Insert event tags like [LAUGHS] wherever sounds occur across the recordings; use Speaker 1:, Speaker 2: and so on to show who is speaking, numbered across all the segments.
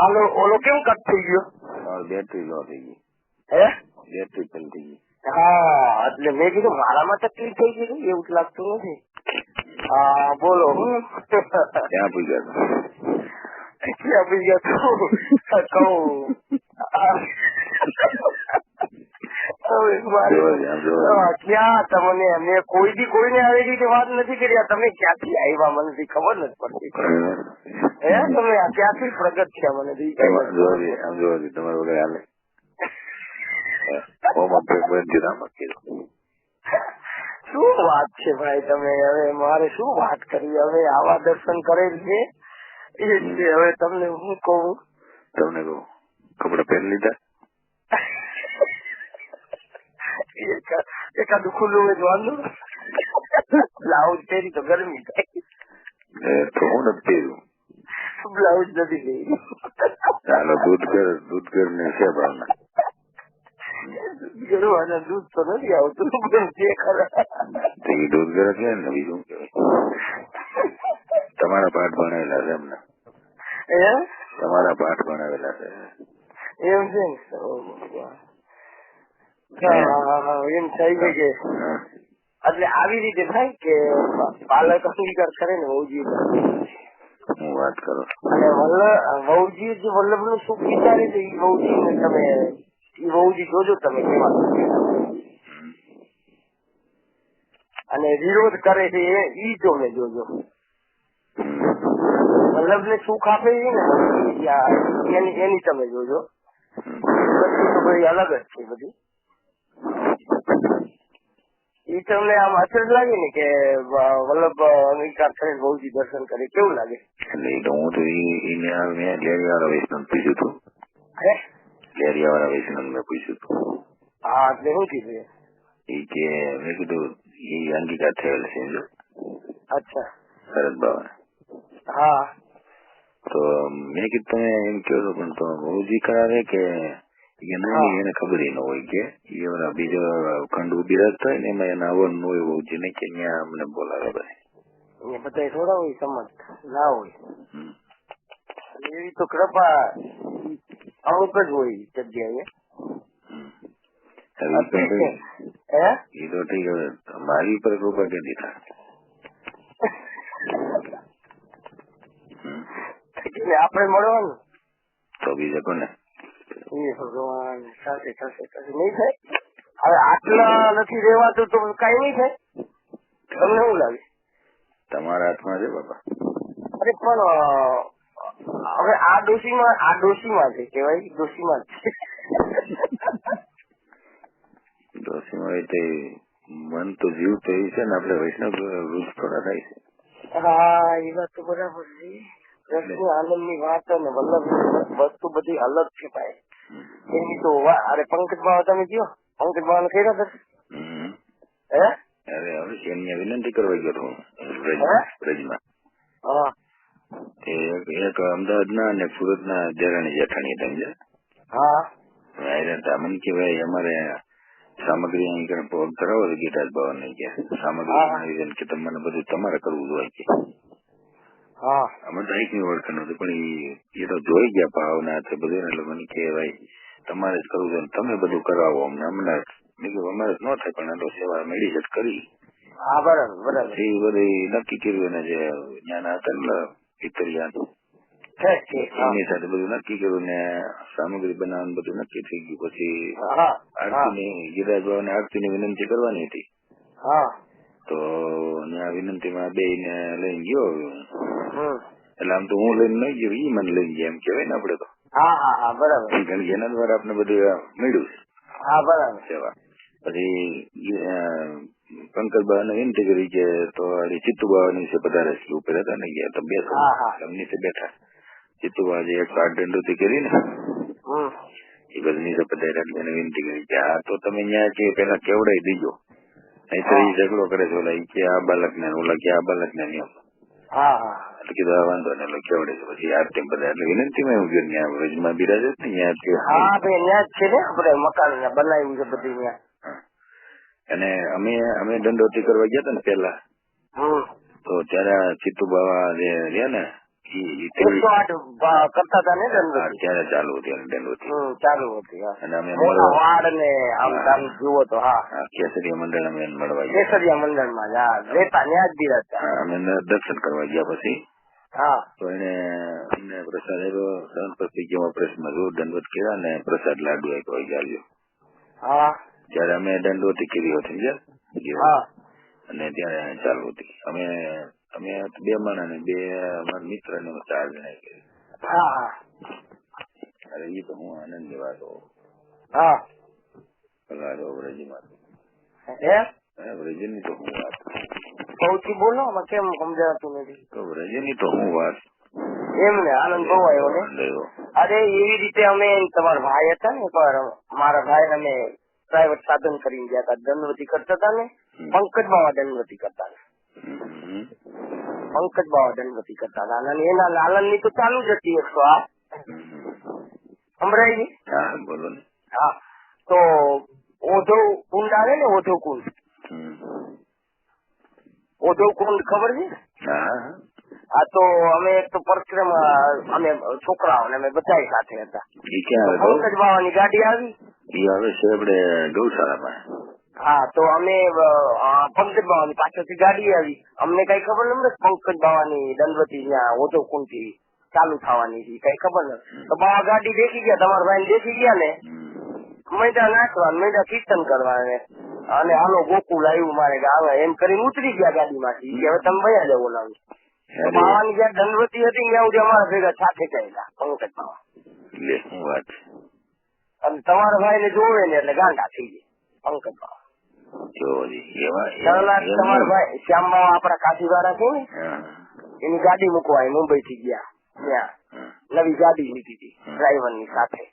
Speaker 1: હાલો ઓલો કેમ કટ થઈ ગયો?
Speaker 2: બેટરી લો થઈ ગઈ.
Speaker 1: હે?
Speaker 2: બેટરી પણ થઈ ગઈ.
Speaker 1: હા એટલે મેં કીધું મારામાં તકલીફ થઈ ગઈ એવું જ લાગતું નથી. હા બોલો. હું
Speaker 2: ક્યાં હતા
Speaker 1: ક્યાં આપી ગયા કહું. ક્યાં તમને એમને કોઈ દી કોઈને આવી રીતે વાત નથી કરી તમે ક્યાંથી આવ્યા મને ખબર નથી પડતી. હે? તમે આ ક્યાંથી પ્રગટ થયા મને જોવાથી
Speaker 2: તમારે વગર હાલે. ઓમાં કીધું.
Speaker 1: શું વાત છે ભાઈ તમે? હવે મારે શું વાત કરી હવે આવા દર્શન કરેલ છે. એ જ હવે તમને હું કહું?
Speaker 2: તમને કહું કપડા પહેરી લીધા?
Speaker 1: એકા- એકાદું ખુલ્લું જોવાનું વાંધો બ્લાઉઝ પહેરી તો ગરમી થાય.
Speaker 2: તો હું નથી પહેર્યું
Speaker 1: બ્લાઉઝ નથી પહેરી
Speaker 2: ચાલો દૂધ ઘર દૂધ ઘર ને છે ભાવના
Speaker 1: ગરવાના દૂધ તો નથી આવતું જે ખરા
Speaker 2: તો એ દૂધ કર એટલે ને બીજું તમારા પાઠ ભણાવેલા છે એમને તમારા પાઠ ભણાવેલા છે
Speaker 1: એમ છે એમ થઈ છે કે એટલે આવી રીતે થાય કે પાલક અંગીકાર કરે ને હોવું
Speaker 2: હું વાત કરો.
Speaker 1: અને વહુજી જે વલ્લભનું સુખ વિચારે છે. વહુજી ને તમે એ વહુજી જોજો તમે કેવા અને વિરોધ કરે છે એ, ઈ તમે જોજો. વલ્લભ ને સુખ આપે છે ને એની એની તમે જોજો. બધી અલગ જ છે બધી. ઈ તમને આમ અસર લાગે ને કે વલ્લભ અંગીકાર કરીને બહુજી દર્શન કરે કેવું લાગે?
Speaker 2: એટલે એ તો હું તો એને મેં લેરિયા વૈષ્ણવ પૂછ્યું હતું
Speaker 1: લેરિયાવાળા
Speaker 2: લેરિયા વૈષ્ણવ મેં પૂછ્યું હતું
Speaker 1: હા એટલે શું કીધું એ?
Speaker 2: કે મેં કીધું એ અંગીકાર થયેલ છે
Speaker 1: અચ્છા.
Speaker 2: શરદ બાબા
Speaker 1: હા.
Speaker 2: તો મેં કીધું તમે એમ કહો છો પણ તો બહુજી કરાવે કે ઈ કે ના
Speaker 1: હા.
Speaker 2: એને ખબર ન હોય કે ઈ બીજા ખંડ ઊભી રાખતા હોય ને એમાં એના આવવાનું હોય બહુજી નહીં કે ત્યાં અમને બોલાવે ભાઈ
Speaker 1: એ બધા થોડા હોય સમજ ના હોય એવી તો કૃપા અમુક જ હોય જગ્યાએ
Speaker 2: હવે તો ઠીક. હવે મારી ઉપર કૃપા કે
Speaker 1: દીધા આપણે મળવાનું
Speaker 2: તો બીજા કોને
Speaker 1: એ ભગવાન સાથે થશે થશે નહીં થાય. હવે આટલા નથી રેવાતું તો કઈ નહીં થાય. તમને શું લાગે?
Speaker 2: તમારા હાથમાં છે બાપા.
Speaker 1: અરે પણ હવે આ ડોશીમાં આ ડોશીમાં છે કેવાય ડોશીમાં છે.
Speaker 2: ડોસીમાં એ તે મન તો જીવ તો એ છે ને આપણે વૈષ્ણવ વૃક્ષ થોડા થાય છે.
Speaker 1: હા એ વાત તો બરાબર છે. કૃષ્ણ આનંદની વાત અને વલ્લભ વસ્તુ બધી અલગ છે ભાઈ. એની તો અરે પંકજ બાવા તમે કયો પંકજ બાવા ને કર્યા દર્શન
Speaker 2: હમ.
Speaker 1: હે
Speaker 2: અરે હવે એમને વિનંતી કરવા ગયો હતો હું,
Speaker 1: હે?
Speaker 2: એક અમદાવાદના અને સુરતના દેરાણી જેઠાણી હતા?
Speaker 1: હા
Speaker 2: આયરન હતા. મને કે ભાઈ અમારે સામગ્રી અહીં કણે પગ કરાવો તો ગીતાજ ભવન ને કે સામગ્રી કે તમને બધું તમારે કરવું જોઈએ અમે તો અહીંની ઓળખ હતું પણ એ તો જોઈ ગયા ભાવના છે બધું ને એટલે મને કે ભાઈ તમારે જ કરવું છે તમે બધું કરાવો અમને. અમને મેં કીધું અમારે ન થાય પણ આ તો સેવા મેળી જ કરી
Speaker 1: હા બરાબર બરાબર.
Speaker 2: એ બધી નક્કી કર્યું ને જે જ્ઞાન હતા ને પિતરિયા એની સાથે બધું નક્કી કર્યું ને સામગ્રી બનાવવાનું બધું નક્કી થઈ ગયું. પછી
Speaker 1: હા હા.
Speaker 2: આરતીની ને આરતી ની વિનંતી કરવાની હતી.
Speaker 1: હા.
Speaker 2: તો ત્યાં વિનંતીમાં બે ને લઈને ગયો એટલે આમ તો હું લઈને નહીં ગયો ઈ મને લઈને ગયા એમ કેવાય ને આપડે તો.
Speaker 1: હા હા હા બરાબર.
Speaker 2: કારણ કે એના દ્વારા આપણે બધું મળ્યું છે.
Speaker 1: હા બરાબર.
Speaker 2: સેવા. પછી અ, પંકજ વિનંતી કરી કે તો ચિત્તુબા ની નીચે પધારે છે. ઉપર હતા ને ગયા તો બેસો.
Speaker 1: હા, હા.
Speaker 2: નીચે બેઠા. ચિત્તુબા જે એક આઠ દંડોથી કરી ને
Speaker 1: હમ.
Speaker 2: એ બધી નીચે પધાર્યા. એને વિનંતી કરી કે આ તો તમે કે પેલા કેવડાઈ દીજો. નહીતર
Speaker 1: હા.
Speaker 2: ઝઘડો કરે છે ઓલા ઈ કે આ બાલક ને ઓલા કે આ બાલક ને નિયમ એટલે કીધું આ વાંધો ને એટલે કેવડે છે પછી આરતી બધા એટલે વિનંતીમાં એવું ગયું ત્યાં વ્રજમાં બિરાજે જ ને ત્યાં કે
Speaker 1: હા ભાઈ ત્યાં જ છે ને આપડે મકાન બનાવ્યું છે બધી ત્યાં
Speaker 2: અને અમે અમે દંડોતી કરવા ગયા હતા ને પેલા તો ત્યારે આ ચિત્તુ બાવા જે રહ્યા ને
Speaker 1: એકસો આઠ કરતા હતા ને
Speaker 2: ત્યારે ચાલુ હતી અને
Speaker 1: ચાલુ હતી
Speaker 2: અને અમે
Speaker 1: વાડ ને આમ
Speaker 2: હા.
Speaker 1: જુઓ તો હા.
Speaker 2: હા, કેસરીયા મંડળ અમે મળવા ગયા.
Speaker 1: કેસરિયા મંડળમાં હા. રહેતા ન્યા જ બિરાજતા
Speaker 2: અમે દર્શન કરવા ગયા પછી.
Speaker 1: હા.
Speaker 2: તો એને અમને પ્રસાદ આપ્યો. સહન પ્રેસમાં. જો દંડવત કર્યા ને પ્રસાદ લાડુ આપ્યો
Speaker 1: હા.
Speaker 2: ત્યારે અમે દંડવતી કરી હતી અને ત્યારે ચાલુ હતી. અમે અમે બે માણા ને બે અમારા મિત્ર ને ચાર જણા અરે એ તો હું આનંદની વાતો. પગારો
Speaker 1: હે?
Speaker 2: હે, વ્રજની તો હું વાત
Speaker 1: સૌથી બોલો આમાં કેમ સમજાતું નથી?
Speaker 2: તો વ્રજની તો હું વાત
Speaker 1: એમ ને આનંદ બહુ આવ્યો ને? અરે એવી રીતે અમે તમારા ભાઈ હતા ને પર મારા ભાઈ અમે પ્રાઇવેટ સાધન કરીને ગયા હતા. દંડવતી કરતા હતા ને પંકજ બાવા દંડવતી કરતા હતા. પંકજ બાવા દંડવતી કરતા હતા. અને એના લાલનની તો ચાલુ જ હતી એકસો આઠ સંભળાય
Speaker 2: હા બોલો ને.
Speaker 1: હા. તો ઓધો કુંડ આવે ને ઓધો કુંડ. ઓધો કુંડ ખબર છે?
Speaker 2: હા.
Speaker 1: આ તો અમે એક તો પરિક્રમા અમે છોકરાઓ ને અમે બધા સાથે હતા. પંકજ બાવાની ગાડી આવી.
Speaker 2: એ આવે છે આપડે ગૌશાળામાં.
Speaker 1: હા તો અમે પંકજ બાવાની પાછળથી ગાડી આવી. અમને કઈ ખબર નથી પંકજ બાવાની દંડવતી ત્યાં ઓટો કુંઠી ચાલુ થવાની હતી કઈ ખબર નથી તો બાવા ગાડી દેખી ગયા તમારા ભાઈ દેખી ગયા ને? મૈદા નાખવા મેદા કીર્તન કરવા ને અને હાલો ગોકુલ આવ્યું મારે આવે એમ કરીને ઉતરી ગયા ગાડી માંથી હવે તમે ભયા જાવ
Speaker 2: અરે,
Speaker 1: બાવાની જ્યાં દંડવતી હતી ત્યાં સુધી અમારા ભેગા સાથે ગયેલા પંકજ બાવા.
Speaker 2: વાત
Speaker 1: અને તમારા ભાઈ ને જોવે ને એટલે ગાંડા થઈ જાય પંકજ બાવા.
Speaker 2: જો જી, એવા
Speaker 1: કલાક
Speaker 2: એવા-
Speaker 1: તમારા ભાઈ શ્યામ બાવા આપણા કાશીવાળા છે ને એની ગાડી મૂકવા મુંબઈ થી ગયા ત્યાં. નવી ગાડી લીધી હતી ડ્રાઈવરની સાથે.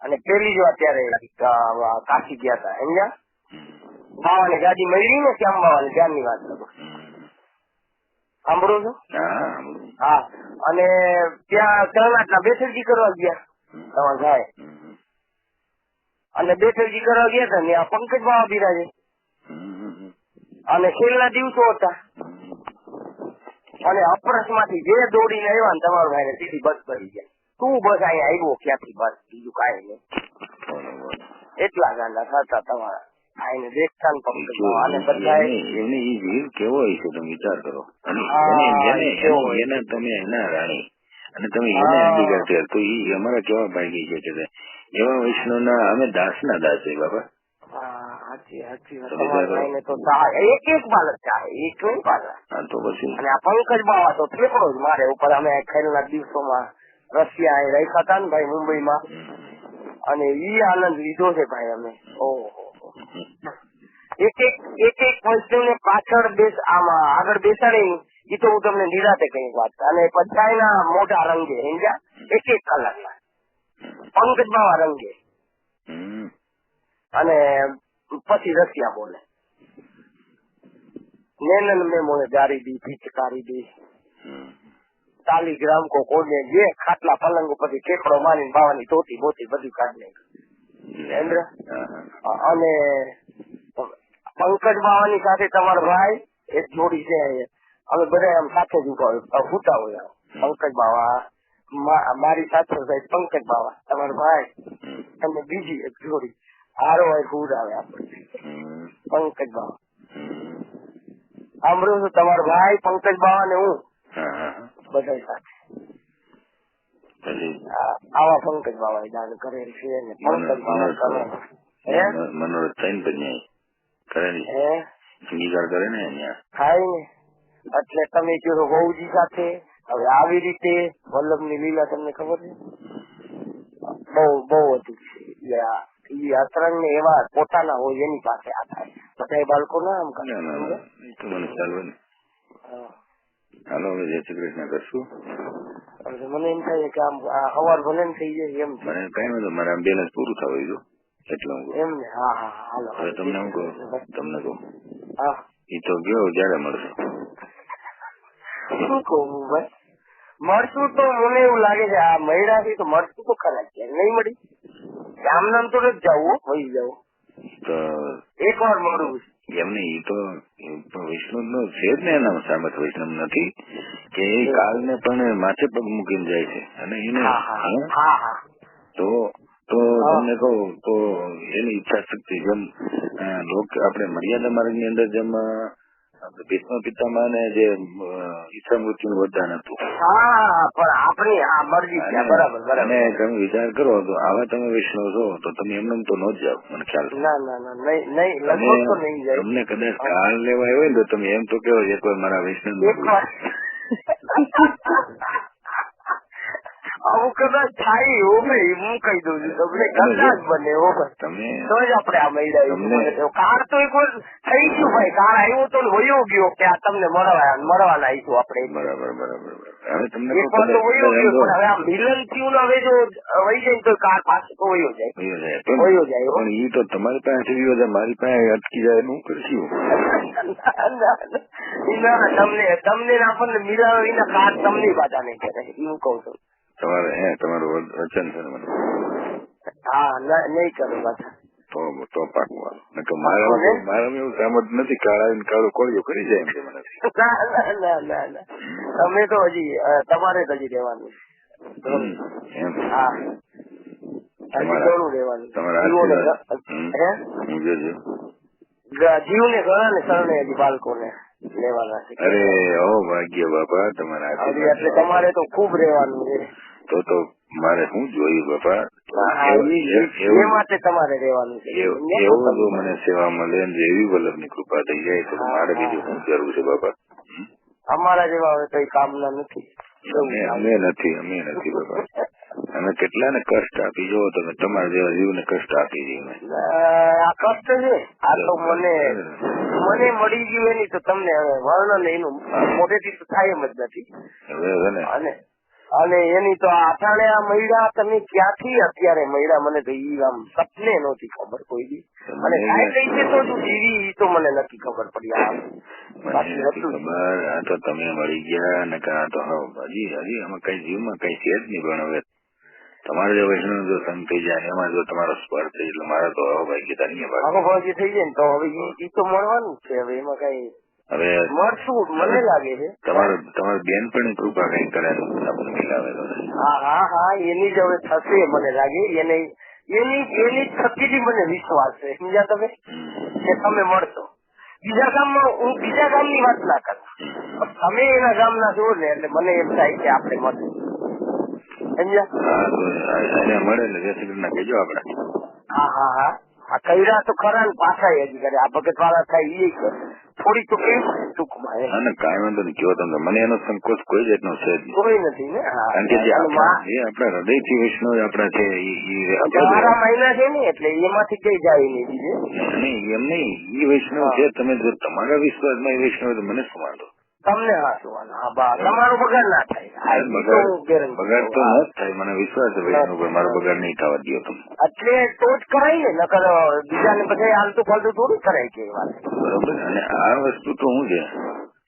Speaker 1: અને પેલી જ અત્યારે અ, કાશી ગયા હતા સમજ્યા
Speaker 2: હમ,
Speaker 1: બાવાની ગાડી મળી ને શ્યામ બાવાની ત્યારની વાત કરો. સાંભળો છો?
Speaker 2: હા,
Speaker 1: અને ત્યાં તળનાટના બેસરજી કરવા ગયા તમારા ભાઈ.
Speaker 2: હમ,
Speaker 1: અને બેસરજી કરવા ગયા હતા ને આ પંકજ બાવા બિરાજે અને છેલ્લા દિવસો હતા. અને અપરસમાંથી જે દોડીને આવ્યા ને તમારો ભાઈ સીધી બસ કરી ગયા. તું બસ અહીંયા આવ્યો ક્યાંથી બસ? બીજું કાંઈ નહીં. એટલા ગાંડા થતા તમારા આઈને દેખતા ને પંકજ અને બધા
Speaker 2: એમને- એ વીર કેવો હોય છે તમે વિચાર કરો. એને- તમે એના રાણી. અને તમે એને. અંગીકાર તો એ અમારા કેવા ભાગી છે કે એવા વૈષ્ણવના અમે દાસના દાસ છે બાબા
Speaker 1: સાચી સાચી વાત. તો એક એક બાલક ચાહે એક નહીં પાછા
Speaker 2: તો પછી
Speaker 1: અને આ પંકજ બાવા તો ઠેકડો જ મારે ઉપર અમે ખેલના દિવસોમાં રશિયા અહીં રાખ્યા હતા ને ભાઈ મુંબઈમાં અને ઈ આનંદ લીધો છે ભાઈ અમે ઓહો એક એક એક એક વસ્તુને પાછળ બેસ આમાં આગળ બેસાડી એ તો હું તમને નિરાતે કઈ વાત અને પચાઈના મોટા રંગે સમજ્યા એક એક કલાકના પંકજ બાવા રંગે અને પછી રશિયા બોલે. નૈનન મેં મોને જારી દી પિચકારી દી. તાલીગ્રામ કો કોને જે ખાટલા પલંગ ઉપરથી કેકડો મારીને બાવાની ટોટી મોટી બધું કાઢી નાખ્યું.
Speaker 2: હા.
Speaker 1: અને પંકજ બાવાની સાથે તમારો ભાઈ એક જોડી છે અમે બધા આમ સાથે જ ઊભા હોય ફૂટા હોય પંકજ બાવા મારી સાથે ભાઈ પંકજ બાવા તમારો ભાઈ. તમે બીજી એક જોડી. આરો હોય ફૂડ આવે આપણને. પંકજ બાવા. સાંભળ્યું છું તમારો ભાઈ પંકજ બાવા ને હું. બધા સાથે. આવા પંકજ બાવા દાન કરેલ છે ને પંકજ બાવા કરે
Speaker 2: મનોરથ થઈને પછી કરે
Speaker 1: હે?
Speaker 2: અંગીકાર કરે ને અહીંયા?
Speaker 1: થાય ને. એટલે તમે કીધું વહુજી સાથે હવે આવી રીતે વલ્લભની લીલા તમને ખબર છે? બહુ બહુ હતું અતરંગ ને એવા પોતાના હોય એની પાસે આ થાય. બધા બાળકો ના આમ કરે?
Speaker 2: મને ને. હાલો હવે જય શ્રી કૃષ્ણ કરશું.
Speaker 1: મને એમ થાય કે આમ હવાર ભલે થઈ જાય એમ
Speaker 2: મને કઈ મારે આમ બેલેન્સ પૂરું થવા એટલે હું
Speaker 1: એમ ને? હા હા હા. હાલો.
Speaker 2: હવે તમને હું કહું? તમને કહું?
Speaker 1: હા.
Speaker 2: એ તો ગયો જયારે મળશે.
Speaker 1: શું કહું ભાઈ મળશું તો મને એવું લાગે છે આ મહિલાથી તો મળશું તો ખરા જ નહીં મળી? આમ નામ તો જ જવું વહી જવું
Speaker 2: તો
Speaker 1: એક વાર મળવું છે.
Speaker 2: એમને એ તો વિષ્ણુ નો છે જ ને એના સામત વૈષ્ણવ નથી કે એ કાળને પણ માથે પગ મૂકીને જાય છે. અને એને તો તો તમને કહું તો એની ઈચ્છા શક્તિ જેમ લોક આપણે મર્યાદા માર્ગની અંદર જેમ ભીષ્મ પિતામહ ને જે ઈચ્છા મૃત્યુ વરદાન હતું
Speaker 1: પણ આપણી આ મરજી છે. બરાબર બરાબર.
Speaker 2: અને તમે વિચાર કરો તો આવા તમે વૈષ્ણવ છો તો તમે એમને તો ન જ જાઓ મને ખ્યાલ
Speaker 1: ના ના ના નહીં નહીં લગભગ તો નહીં જાય.
Speaker 2: તમને કદાચ કાળ લેવા આવ્યો હોય ને તો તમે એમ તો કેવો એક વાર મારા વૈષ્ણવ
Speaker 1: કદાચ થાય એવું ભાઈ હું કહી દઉં છું. તમને કદાચ બને એવો
Speaker 2: તમે
Speaker 1: તો જ આપણે આ
Speaker 2: તમને-
Speaker 1: કાર તો એક વાર થઈ ગયું ભાઈ. કાર આવ્યો તો વયો ગયો કે આ તમને મળવા મળવાના આવીશું આપણે.
Speaker 2: બરાબર બરાબર હવે તમને
Speaker 1: એક વાર તો વયો ગયો પણ હવે આ મિલન થયું ને હવે જો વહી જાય તો કાર પાસે તો વયો જાય.
Speaker 2: વયો જાય. પણ ઈ તો તમારી પાસે વયો જાય મારી પાસે અટકી જાય હું કરશું?
Speaker 1: તમને તમને ને આપણને મિલાવે કાર તમને પાછા નહીં કરે. હું કઉ છું.
Speaker 2: તમારે હે તમારું વચન છે ને મને?
Speaker 1: હા ના, નહીં કરું પાછા
Speaker 2: તો તો ને નકર મારા મારા એવું સામત નથી કાળા કાળો કોળિયો કરી જાય એમ કે મને.
Speaker 1: ના ના ના ના ના. તમે તો હજી તમારે જ હજી રહેવાનું.
Speaker 2: એમ.
Speaker 1: હા. જીવોને ઘણા ને શરણે હજી બાળકોને લેવાના છે.
Speaker 2: અરે ઓ ભાગ્ય બાપા તમારા
Speaker 1: એટલે તમારે તો ખૂબ રહેવાનું છે.
Speaker 2: તો તો મારે શું જોયું બાપા?
Speaker 1: એ માટે તમારે રહેવાનું છે.
Speaker 2: એવું જો મને સેવા મળે ને એવી વલ્લભની કૃપા થઈ જાય તો મારે. બીજું શું કરવું છે બાપા?
Speaker 1: અમારા જેવા હવે કઈ કામના નથી.
Speaker 2: અમે નથી અમે નથી બાપા. [LAUGHS] અમે કેટલા ને કષ્ટ આપી જો તમે તમારા જેવા જીવને કષ્ટ આપી અમે.
Speaker 1: આ કષ્ટ છે. આ તો મને મને મળી ગયું એની તો તમને હવે વર્ણન એનું મોઢેથી તો થાય એમ જ નથી.
Speaker 2: હવે ને.
Speaker 1: અને અને એની તો આઠાણે આ મહિલા તમે ક્યાંથી અત્યારે મહિલા મને તો ઈ આમ સપને નહોતી ખબર કોઈ બી અને કઈ છે તો તું જીવી ઈ તો મને નથી ખબર પડી આ
Speaker 2: ખબર. આ તો તમે મળી ગયા અને કા તો હજી હજી આમાં કઈ જીવમાં કઈ છે જ નહીં પણ હવે તમારે જો વૈષ્ણવ જો સંગ થઈ જાય એમાં જો તમારો સ્પર્શ થઈ એટલે મારા તો હવે ભાઈ ગીતા નહીં ભાગ.
Speaker 1: અનુભવજી થઈ જાય ને તો હવે ઈ તો મળવાનું છે હવે એમાં કઈ
Speaker 2: હવે
Speaker 1: મળશું મને લાગે છે.
Speaker 2: તમારે તમારી બેન પણ કૃપા કઈ કરે ને આપણને મિલાવે
Speaker 1: હા હા હા એની જ હવે થશે મને લાગે. એને એની એની થકી મને વિશ્વાસ છે. સમજ્યા તમે. કે તમે મળશો. બીજા ગામમાં હું બીજા ગામની વાત ના કરું. તમે એના ગામના છો ને એટલે મને એમ થાય કે આપણે મળશું સમજ્યા?
Speaker 2: મળે ને જય શ્રી કૃષ્ણ કહેજો આપણે.
Speaker 1: હા હા હા. આ કૈરા તો ખરા ને પાછા હજી કરે. આ ભગત વાળા થાય એ થોડી તો કેવી ટૂંકમાં
Speaker 2: ના કાંઈ વાંધો નહીં. કયો તમને મને એનો સંકોચ કોઈ જાતનો છે જ
Speaker 1: કોઈ નથી ને?
Speaker 2: કારણ કે જે આપણા હૃદયથી વિષ્ણુ આપણા છે
Speaker 1: તમારા મહિના છે ને એટલે એમાંથી કઈ જાય નહીં
Speaker 2: એમ નહીં. એ વૈષ્ણવ છે તમે જો તમારા વિશ્વાસમાં એ વૈષ્ણવ તો મને શું વાંધો?
Speaker 1: તમને હાસવાનું હા બા તમારો બગાડ ના થાય.
Speaker 2: બગાડ તો. ન થાય. મને વિશ્વાસ છે વૈષ્ણવ પર મારો બગાડ નહીં થવા દો તમે.
Speaker 1: એટલે તો જ કરાય ને નકર બીજાને બધા હાલતું ફાલતું થોડું કરાય છે
Speaker 2: બરોબર. અને આ વસ્તુ તો હું છે?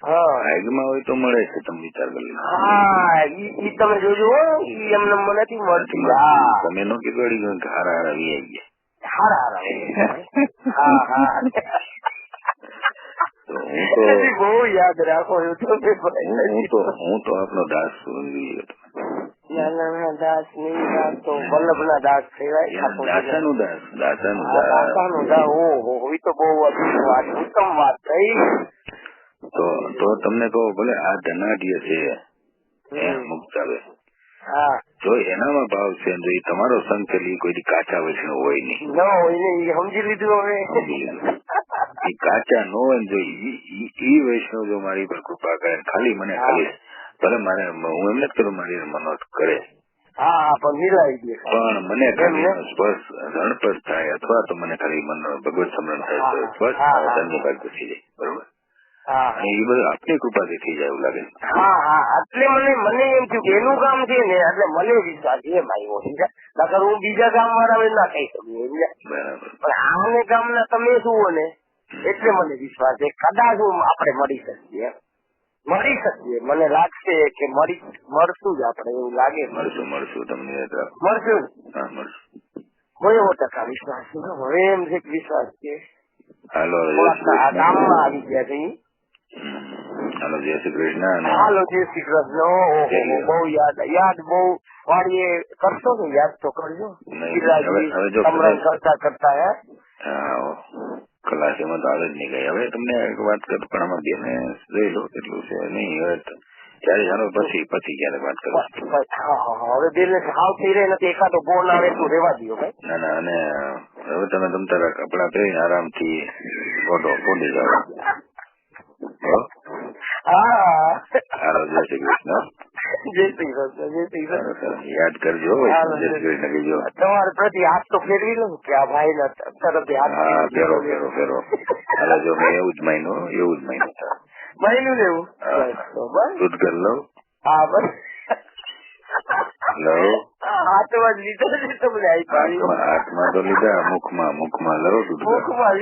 Speaker 1: હા.
Speaker 2: ભાગમાં હોય તો મળે છે તમે વિચાર કરી
Speaker 1: હા ઈ તમે જોજો ઈ એમને મને નથી મળતી. હા.
Speaker 2: તમે નો કીધું અડી ગયું હારા હારા વી આવી ગયા.
Speaker 1: હારા હારા હા હા.
Speaker 2: હું તો [LAUGHS]
Speaker 1: બહુ યાદ રાખો
Speaker 2: હું હું તો હું તો આપનો દાસ છું સમજી ગયો તમે.
Speaker 1: ના ના ના દાસ નહીં દાસ તો વલ્લભના દાસ કહેવાય
Speaker 2: દાસનું દાસ. દાસ.
Speaker 1: ઓહો ઈ તો બહુ વાત ઉત્તમ વાત થઈ
Speaker 2: તો તો તમને કહો ભલે આ ધનાઢ્ય છે એ
Speaker 1: હમ.
Speaker 2: મુક્ત આવે
Speaker 1: હા.
Speaker 2: જો એનામાં ભાવ છે તો એ તમારો સંગ છે કોઈ કાચા વૈષ્ણવ હોય નહીં.
Speaker 1: ન હોય ને સમજી લીધું હવે.
Speaker 2: એ કાચા ન હોય ને ઈ વૈષ્ણવ જો મારી પર કૃપા કરે ખાલી મને. ખાલી ભલે મારે હું એમ નથી કરું મારી મનોજ કરે.
Speaker 1: પણ
Speaker 2: મને ખાલી સ્પર્શ ધણપર્શ થાય અથવા તો મને ખાલી મન ભગવત સમરણ થાય. સ્પર્શ
Speaker 1: હા,
Speaker 2: થાય
Speaker 1: હા.
Speaker 2: ધન્ય ભાગ થઈ જાય. બરોબર?
Speaker 1: હા.
Speaker 2: એ બધું આપની કૃપાથી થઈ જાય એવું લાગે
Speaker 1: હા હા. એટલે મને મને એમ થયું કે એનું કામ છે ને એટલે મને વિશ્વાસ એમ આવ્યો નકર હું બીજા ગામ વાળા ના કહી શકું
Speaker 2: બરાબર.
Speaker 1: પણ આને ગામના તમે શું ને? એટલે મને વિશ્વાસ છે. કદાચ હું આપણે મળી શકીએ. મળી શકીએ. મને લાગશે કે મળી મળશું જ આપણે. એવું લાગે.
Speaker 2: મળશું મળશું તમને
Speaker 1: મળશું.
Speaker 2: હા મળશું
Speaker 1: હોય એવો ટકા વિશ્વાસ છે. હવે એમ છે વિશ્વાસ છે.
Speaker 2: હાલો
Speaker 1: ગામમાં આવી ગયા છે.
Speaker 2: હાલો જય શ્રી કૃષ્ણ.
Speaker 1: હાલો જય શ્રી કૃષ્ણ. બહુ યાદ યાદ બહુ વાળીએ. કરશો ને યાદ તો કરજો?
Speaker 2: હવે- હવે જો
Speaker 1: કરતા કરતા હે
Speaker 2: એમાં તો આવે જ નહીં ગઈ હવે તમને એક વાત કરું પણ આમાં બેને રહી લો કેટલું છે નહીં. હવે ત્યારે જાણો પછી પછી ક્યારે વાત કરું.
Speaker 1: હવે દિલ ને હાવ થઈ રહે નથી એકાદો ફોન આવે તો રેવા દો
Speaker 2: ના ના અને હવે તમે તમ તારા કપડા પહેરીને આરામથી ફોટો ફોડી જાઓ. હો? જય શ્રી કૃષ્ણ. યાદ કરજો
Speaker 1: તમારે પ્રતિ હાથ તો ફેરવી લો કે આ ભાઈ ના હાથ
Speaker 2: ફેરો ફેરો ફેરો. હાલો જો મેં એવું જ માન્યું એવું જ માન્યું.
Speaker 1: મહિનું લેવું એવું? બસ
Speaker 2: દૂધ કર લઉં
Speaker 1: હા બસ.
Speaker 2: લઉં
Speaker 1: હાથમાં લીધો તમને
Speaker 2: હાથમાં તો લીધા મુખમાં મુખમાં. લો દૂધ.
Speaker 1: મુખમાં